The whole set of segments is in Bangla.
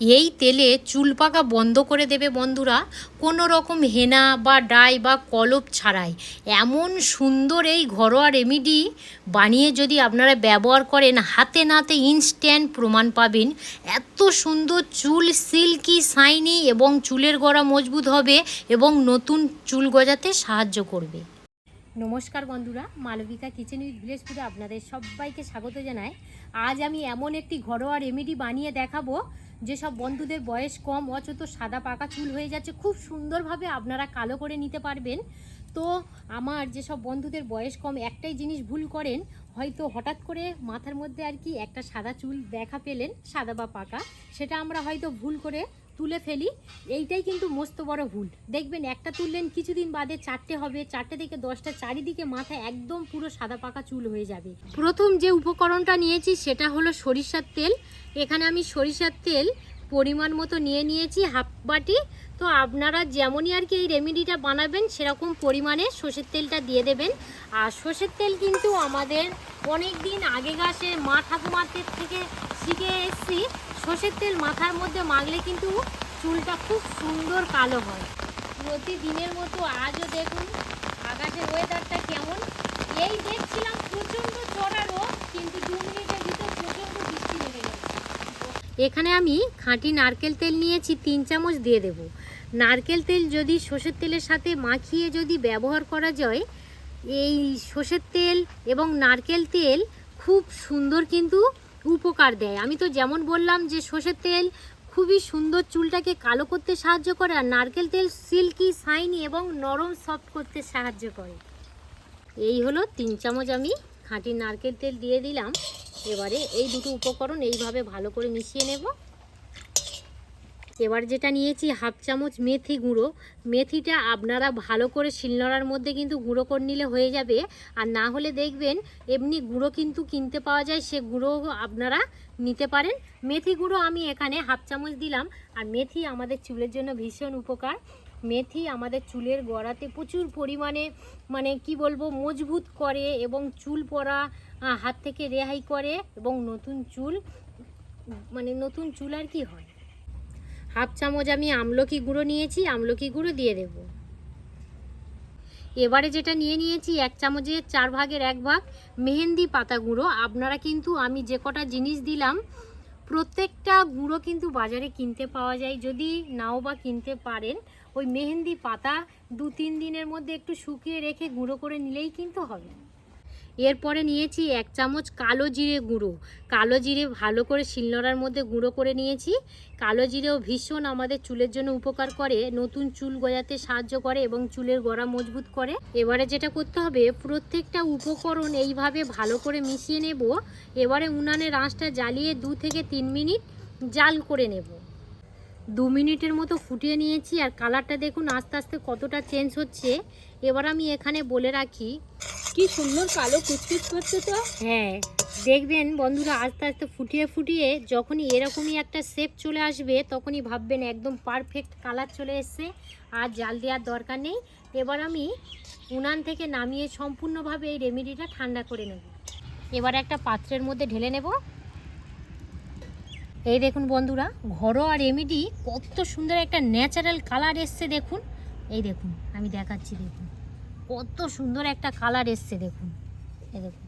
এই তেলে চুল পাকা বন্ধ করে দেবে বন্ধুরা। কোনো রকম হেনা বা ডাই বা কলপ ছাড়াই। এমন সুন্দর এই ঘরোয়া রেমিডি বানিয়ে যদি আপনারা ব্যবহার করেন, হাতে নাতে ইনস্ট্যান্ট প্রমাণ পাবেন। এত সুন্দর চুল সিল্কি শাইনি এবং চুলের গড়া মজবুত হবে এবং নতুন চুল গজাতে সাহায্য করবে। নমস্কার বন্ধুরা, মালবিকা কিচেন উইথ ভিলেজ ফুডে আপনাদের সবাইকে স্বাগত জানাই। আজ আমি এমন একটি ঘরোয়া রেমেডি বানিয়ে দেখাবো যেসব বন্ধুদের বয়স কম অথচ সাদা পাকা চুল হয়ে যাচ্ছে, খুব সুন্দরভাবে আপনারা কালো করে নিতে পারবেন। তো আমার যেসব বন্ধুদের বয়স কম, একটাই জিনিস ভুল করেন, হয়তো হঠাৎ করে মাথার মধ্যে আর কি একটা সাদা চুল দেখা পেলেন, সাদা বা পাকা, সেটা আমরা হয়তো ভুল করে তুলে ফেলি, এইটাই কিন্তু মস্ত বড় ভুল। দেখবেন, একটা তুললেন, কিছুদিন বাদে চারটে হবে, চারটে থেকে দশটা, চারিদিকে মাথায় একদম পুরো সাদা পাকা চুল হয়ে যাবে। প্রথম যে উপকরণটা নিয়েছি, সেটা হলো সরিষার তেল। এখানে আমি সরিষার তেল পরিমাণ মতো নিয়ে নিয়েছি, হাফ বাটি। তো আপনারা যেমনই আর কি এই রেমেডিটা বানাবেন, সেরকম পরিমাণে সর্ষের তেলটা দিয়ে দেবেন। আর সর্ষের তেল কিন্তু আমাদের অনেক দিন আগে গাছে মা ঠাকুমাদের থেকে শিখে এসেছি। সর্ষের তেল মাথার মধ্যে মাখলে কিন্তু চুলটা খুব সুন্দর কালো হয়। প্রতিদিনের মতো আজও দেখুন, আকাশের ওয়েদারটা কেমন। এই দেখছিলাম প্রচণ্ড চড়া কিন্তু দু মিনিটের ভিতর প্রচণ্ড বৃষ্টি নেমে গেছে এখানে আমি খাঁটি নারকেল তেল নিয়েছি, তিন চামচ দিয়ে দেব। নারকেল তেল যদি সর্ষের তেলের সাথে মাখিয়ে যদি ব্যবহার করা যায়, এই সর্ষের তেল এবং নারকেল তেল খুব সুন্দর কিন্তু উপকার দেয়। আমি তো যেমন বললাম যে সর্ষের তেল খুবই সুন্দর, চুলটাকে কালো করতে সাহায্য করে আর নারকেল তেল সিল্কি সাইনি এবং নরম, সফট করতে সাহায্য করে। এই হলো তিন চামচ আমি খাঁটি নারকেল তেল দিয়ে দিলাম। এবারে এই দুটো উপকরণ এইভাবে ভালো করে মিশিয়ে নেব। এবার যেটা নিয়েছি হাফ চামচ মেথি গুঁড়ো। মেথিটা আপনারা ভালো করে শিলনোড়ার মধ্যে কিন্তু গুঁড়ো করে নিলে হয়ে যাবে। আর না হলে দেখবেন এমনি গুঁড়ো কিন্তু কিনতে পাওয়া যায় সে গুঁড়ো আপনারা নিতে পারেন। মেথি গুঁড়ো আমি এখানে হাফ চামচ দিলাম। আর মেথি আমাদের চুলের জন্য ভীষণ উপকার। মেথি আমাদের চুলের গোড়াতে প্রচুর পরিমাণে মানে কি বলব মজবুত করে এবং চুল আহ, হাত থেকে রেহাই করে এবং নতুন চুল মানে নতুন চুল আর কি হয়। হাফ চামচ আমি আমলকি গুঁড়ো নিয়েছি, আমলকি গুঁড়ো দিয়ে দেব। এবারে যেটা নিয়ে নিয়েছি, এক চামচের চার ভাগের এক ভাগ মেহেন্দি পাতা গুঁড়ো। আপনারা কিন্তু আমি যে কটা জিনিস দিলাম, প্রত্যেকটা গুঁড়ো কিন্তু বাজারে কিনতে পাওয়া যায়। যদি নাও বা কিনতে পারেন, ওই মেহেন্দি পাতা দু তিন দিনের মধ্যে একটু শুকিয়ে রেখে গুঁড়ো করে নিলেই কিন্তু হবে। এরপরে নিয়েছি এক চামচ কালো জিরে গুঁড়ো। কালো জিরে ভালো করে শিলনোড়ার মধ্যে গুঁড়ো করে নিয়েছি। কালো জিরেও ভীষণ আমাদের চুলের জন্য উপকার করে, নতুন চুল গজাতে সাহায্য করে এবং চুলের গোড়া মজবুত করে। এবারে যেটা করতে হবে, প্রত্যেকটা উপকরণ এইভাবে ভালো করে মিশিয়ে নেব। এবারে উনানের আঁচটা জ্বালিয়ে দু থেকে তিন মিনিট জাল করে নেব। দু মিনিটের মতো ফুটিয়ে নিয়েছি আর কালারটা দেখুন আস্তে আস্তে কতটা চেঞ্জ হচ্ছে। এবার আমি এখানে বলে রাখি, কি সুন্দর কালো কুচকুচ করছে তো। হ্যাঁ দেখবেন বন্ধুরা আস্তে আস্তে ফুটিয়ে ফুটিয়ে যখনই এরকমই একটা শেপ চলে আসবে, তখনই ভাববেন একদম পারফেক্ট কালার চলে এসছে, আর জাল দেওয়ার দরকার নেই। এবার আমি উনান থেকে নামিয়ে সম্পূর্ণভাবে এই রেমেডিটা ঠান্ডা করে নেব। এবার একটা পাত্রের মধ্যে ঢেলে নেব। এই দেখুন বন্ধুরা ঘরোয়া রেমেডি কত সুন্দর একটা ন্যাচারাল কালার এসছে দেখুন। এই দেখুন আমি দেখাচ্ছি দেখুন। কত সুন্দর একটা কালার এসছে দেখুন। এই দেখুন।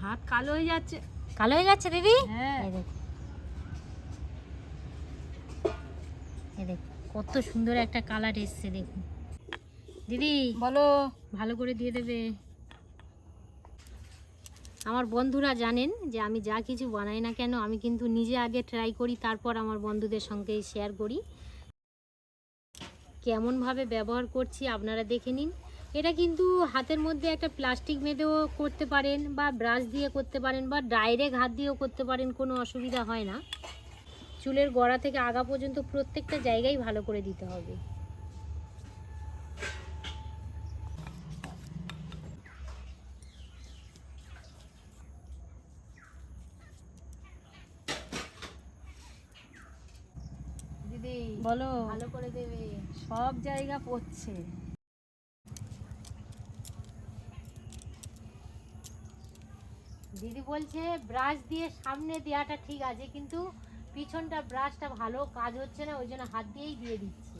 হাত কালো হয়ে যাচ্ছে। কালো হয়ে যাচ্ছে দিদি? হ্যাঁ। এই দেখুন। এই দেখুন কত সুন্দর একটা কালার এসছে দেখুন। দিদি বলো। ভালো করে দিয়ে দেবে। আমার বন্ধুরা জানেন যে আমি যা কিছু বানাই না কেন, আমি কিন্তু নিজে আগে ট্রাই করি, তারপর আমার বন্ধুদের সঙ্গে শেয়ার করি। কেমনভাবে ব্যবহার করছি আপনারা দেখে নিন। এটা কিন্তু হাতের মধ্যে একটা প্লাস্টিক বেঁধেও করতে পারেন বা ব্রাশ দিয়ে করতে পারেন বা ডাইরেক্ট হাত দিয়েও করতে পারেন, কোনো অসুবিধা হয় না। চুলের গোড়া থেকে আগা পর্যন্ত প্রত্যেকটা জায়গায় ভালো করে দিতে হবে দিদি বলো। ভালো করে দেবে। সব জায়গা পড়ছে। দিদি বলছে ব্রাশ দিয়ে সামনে দেওয়াটা ঠিক আছে কিন্তু পিছনটা ব্রাশটা ভালো কাজ হচ্ছে না ওই জন্য হাত দিয়েই দিয়ে দিচ্ছে।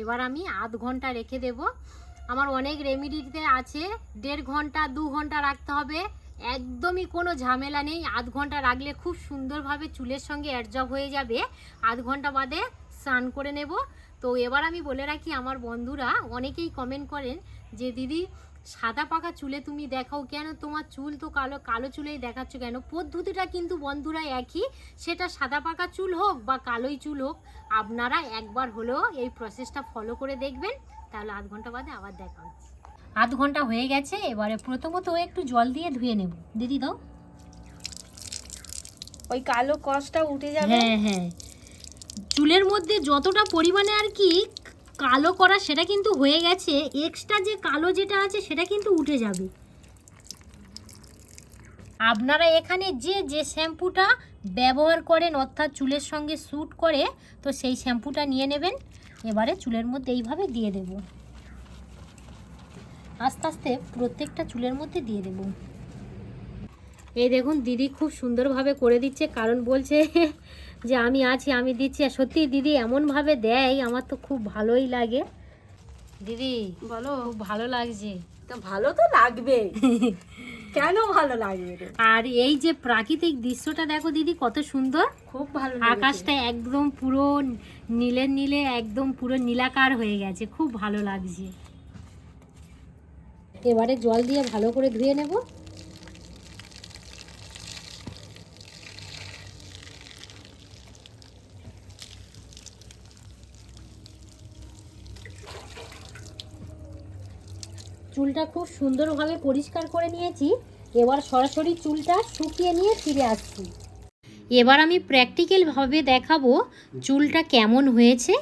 এবার আমি আধ ঘণ্টা রেখে দেব। আমার অনেক রেমিডিতে আছে দেড় ঘণ্টা দু ঘণ্টা রাখতে হবে। একদমই কোনো ঝামেলা নেই। আধ ঘণ্টা রাখলে খুব সুন্দরভাবে চুলের সঙ্গে অ্যাডজব হয়ে যাবে। আধ ঘণ্টা বাদে স্নান করে নেব। তো এবার আমি বলে রাখি, আমার বন্ধুরা অনেকেই কমেন্ট করেন যে, দিদি, সাদা পাকা চুলে তুমি দেখাও কেন? তোমার চুল তো কালো কালো চুলেই দেখাচ্ছ কেন? পদ্ধতিটা কিন্তু বন্ধুরা একই। সেটা সাদা পাকা চুল হোক বা কালোই চুল হোক, আপনারা একবার হলেও এই প্রসেসটা ফলো করে দেখবেন। তাহলে আধ ঘণ্টা বাদে আবার দেখা হচ্ছে। আধ ঘণ্টা হয়ে গেছে এবারে প্রথমত একটু জল দিয়ে ধুয়ে নেব। দিদি দাও। ওই কালো কষটা উঠে যাবে? হ্যাঁ হ্যাঁ। চুলের মধ্যে যতটা পরিমাণে আর কি কালো করা সেটা কিন্তু হয়ে গেছে এক্সট্রা যে কালো যেটা আছে সেটা কিন্তু উঠে যাবে। আপনারা এখানে যে যে শ্যাম্পুটা ব্যবহার করেন অর্থাৎ চুলের সঙ্গে স্যুট করে তো সেই শ্যাম্পুটা নিয়ে নেবেন। এবারে চুলের মধ্যে এইভাবে দিয়ে দেব। আস্তে আস্তে প্রত্যেকটা চুলের মধ্যে দিয়ে দেব। এই দেখুন দিদি খুব সুন্দরভাবে করে দিচ্ছে কারণ বলছে যে আমি আছি আমি দিচ্ছি আর সত্যি দিদি এমনভাবে দেয় আমার তো খুব ভালোই লাগে। দিদি বলো। খুব ভালো লাগছে। তো ভালো তো লাগবে। কেন ভালো লাগবে আর এই যে প্রাকৃতিক দৃশ্যটা দেখো দিদি কত সুন্দর। খুব ভালো আকাশটা একদম পুরো নীলের নীলে একদম পুরো নীলাকার হয়ে গেছে খুব ভালো লাগছে। এবারে জল দিয়ে ভালো করে ধুয়ে নেব। চুলটা খুব সুন্দরভাবে পরিষ্কার করে নিয়েছি। এবার সরাসরি চুলটা শুকিয়ে নিয়ে ফিরে আসছি। এবার আমি প্র্যাকটিক্যালভাবে দেখাবো চুলটা কেমন হয়েছে।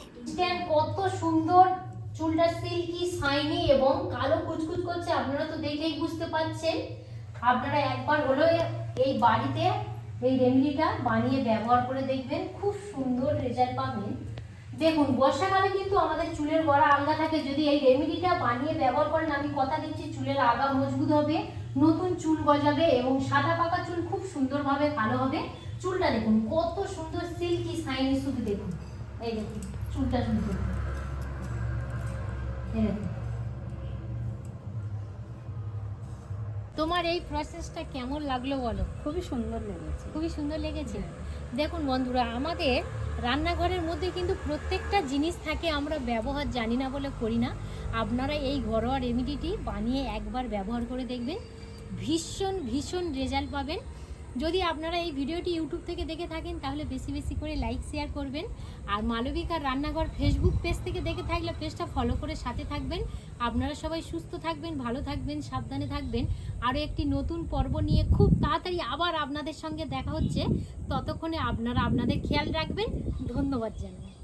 কত সুন্দর চুলটা সিল্কি শাইনি এবং কালো কুচকুচ করছে, আপনারা তো দেখেই বুঝতে পারছেন আপনারা একবার হলো এই বাড়িতে এই রেমেডিটা বানিয়ে ব্যবহার করে দেখবেন, খুব সুন্দর রেজাল্ট পাবেন। দেখুন, বর্ষাকালে কিন্তু আমাদের চুলের গড়া আলগা থাকে। যদি এই রেমেডিটা বানিয়ে ব্যবহার করেন, আমি কথা দিচ্ছি, চুলের আগা মজবুত হবে, নতুন চুল গজাবে এবং সাদা পাকা চুল খুব সুন্দরভাবে কালো হবে। চুলটা দেখুন, কত সুন্দর সিল্কি শাইনি শুধু দেখুন। এই দেখুন, চুলটা দেখুন। তোমার এই প্রসেসটা কেমন লাগল বলো? খুবই সুন্দর লেগেছে। খুবই সুন্দর লেগেছে। দেখুন বন্ধুরা আমাদের রান্নাঘরের মধ্যে কিন্তু প্রত্যেকটা জিনিস থাকে আমরা ব্যবহার জানি না বলে করি না। আপনারা এই ঘরোয়া রেমিডিটি বানিয়ে একবার ব্যবহার করে দেখবেন। ভীষণ ভীষণ রেজাল্ট পাবেন। যদি আপনারা এই ভিডিওটি ইউটিউব থেকে দেখে থাকেন, তাহলে বেশি বেশি করে লাইক, শেয়ার করবেন। আর মালবিকার রান্নাঘর ফেসবুক পেজ থেকে দেখে থাকলে পেজটা ফলো করে সাথে থাকবেন। আপনারা সবাই সুস্থ থাকবেন, ভালো থাকবেন, সাবধানে থাকবেন। আরও একটি নতুন পর্ব নিয়ে খুব তাড়াতাড়ি আবার আপনাদের সঙ্গে দেখা হচ্ছে। ততক্ষণে আপনারা আপনাদের খেয়াল রাখবেন। ধন্যবাদ জানাই।